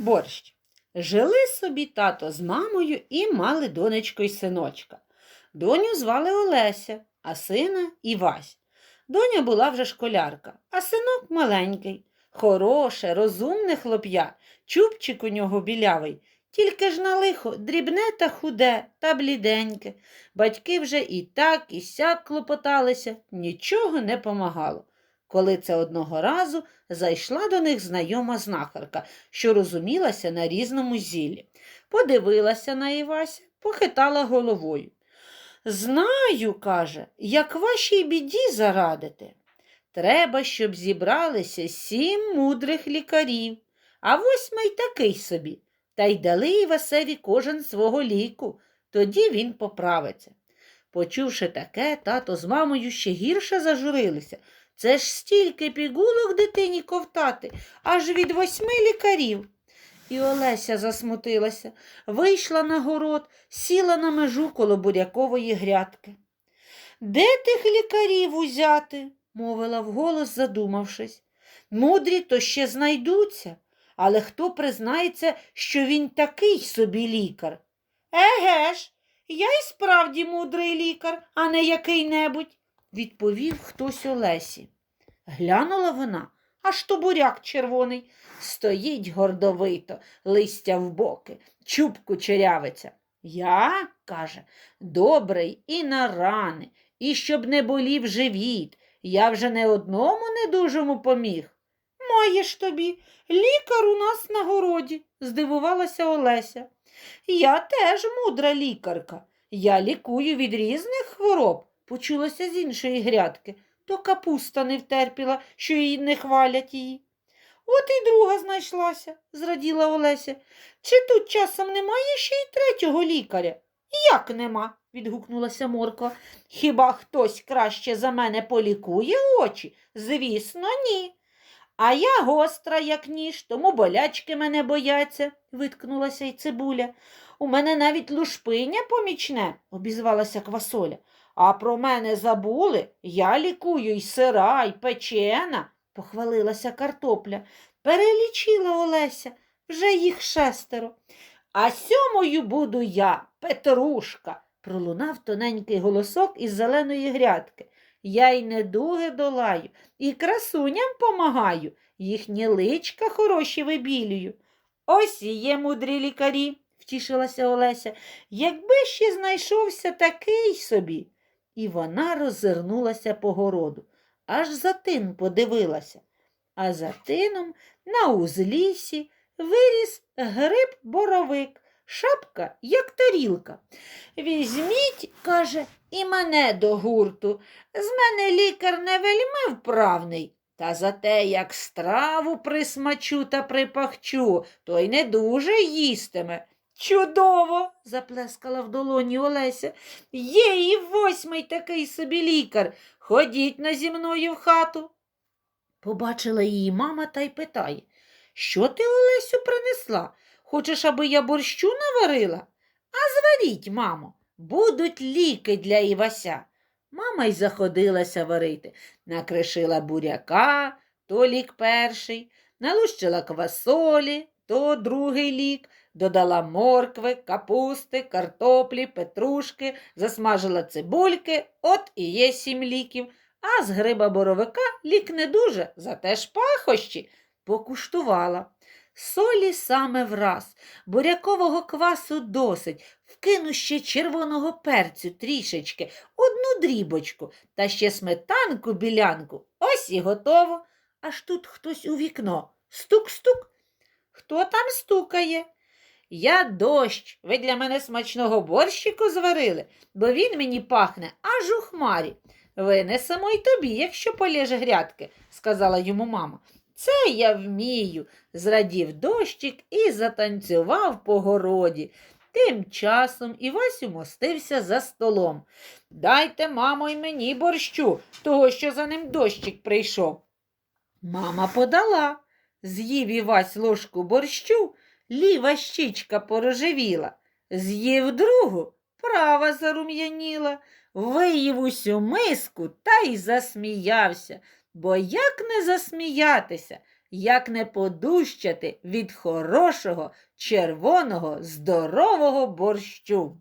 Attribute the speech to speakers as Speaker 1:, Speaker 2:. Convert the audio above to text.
Speaker 1: Борщ. Жили собі тато з мамою і мали донечко й синочка. Доню звали Олеся, а сина Івась. Доня була вже школярка, а синок маленький. Хороше, розумне хлоп'я, чубчик у нього білявий, тільки ж на лихо дрібне та худе та бліденьке. Батьки вже і так, і сяк клопоталися, нічого не помагало. Коли це одного разу зайшла до них знайома знахарка, що розумілася на різному зіллі. Подивилася на Івася, похитала головою. Знаю, каже, як вашій біді зарадити. Треба, щоб зібралися сім мудрих лікарів, а восьмий такий собі. Та й дали Івасеві кожен свого ліку, тоді він поправиться. Почувши таке, тато з мамою ще гірше зажурилися. Це ж стільки пігулок дитині ковтати, аж від восьми лікарів. І Олеся засмутилася, вийшла на город, сіла на межу коло бурякової грядки. Де тих лікарів узяти? мовила вголос, задумавшись. Мудрі то ще знайдуться, але хто признається, що він такий собі лікар? Еге ж, я й справді мудрий лікар, а не який-небудь, відповів хтось Олесі. Глянула вона, аж то буряк червоний. Стоїть гордовито, листя в боки, чубку черявиця. Я, каже, добрий і на рани, і щоб не болів живіт. Я вже не одному недужому поміг. Маєш тобі, лікар у нас на городі, здивувалася Олеся. Я теж мудра лікарка. Я лікую від різних хвороб, почулося з іншої грядки. То капуста не втерпіла, що її не хвалять її. От і друга знайшлася, зраділа Олеся. Чи тут часом немає ще й третього лікаря? Як нема? відгукнулася Морква. Хіба хтось краще за мене полікує очі? Звісно, ні. А я гостра, як ніж, тому болячки мене бояться, виткнулася й цибуля. У мене навіть лушпиня помічне, обізвалася квасоля. А про мене забули, я лікую й сира, й печена, похвалилася картопля. Перелічила Олеся, вже їх шестеро. А сьомою буду я, Петрушка, пролунав тоненький голосок із зеленої грядки. Я й недуги долаю, і красуням помагаю, їхні личка хороші вибілюю. Ось і є мудрі лікарі, втішилася Олеся, якби ще знайшовся такий собі. І вона роззирнулася по городу, аж за тин подивилася. А за тином на узліссі виріс гриб боровик, шапка, як тарілка. Візьміть, каже, і мене до гурту. З мене лікар не вельми вправний. Та за те, як страву присмачу та припахчу, то й не дуже їстиме. Чудово, заплескала в долоні Олеся. Є і восьмий такий собі лікар. Ходіть на зі мною в хату. Побачила її мама та й питає, що ти, Олесю, принесла? Хочеш, аби я борщу наварила? А зваріть, мамо, будуть ліки для Івася. Мама й заходилася варити, накришила буряка, то лік перший, налущила квасолі, то другий лік, додала моркви, капусти, картоплі, петрушки, засмажила цибульки, от і є сім ліків, а з гриба боровика лік не дуже, зате ж пахощі, покуштувала. Солі саме враз, бурякового квасу досить, вкину ще червоного перцю трішечки, одну дрібочку та ще сметанку білянку. Ось і готово. Аж тут хтось у вікно. Стук-стук. Хто там стукає? Я дощ, ви для мене смачного борщику зварили, бо він мені пахне аж у хмарі. Винесемо й тобі, якщо полєже грядки, сказала йому мама. Це я вмію, зрадів дощик і затанцював по городі. Тим часом Івась умостився за столом. Дайте, мамо, й мені борщу, того, що за ним дощик прийшов. Мама подала. З'їв Івась ложку борщу, ліва щічка порожевіла. З'їв другу, права зарум'яніла, виїв усю миску та й засміявся. Бо як не засміятися? як не подущати від хорошого червоного здорового борщу.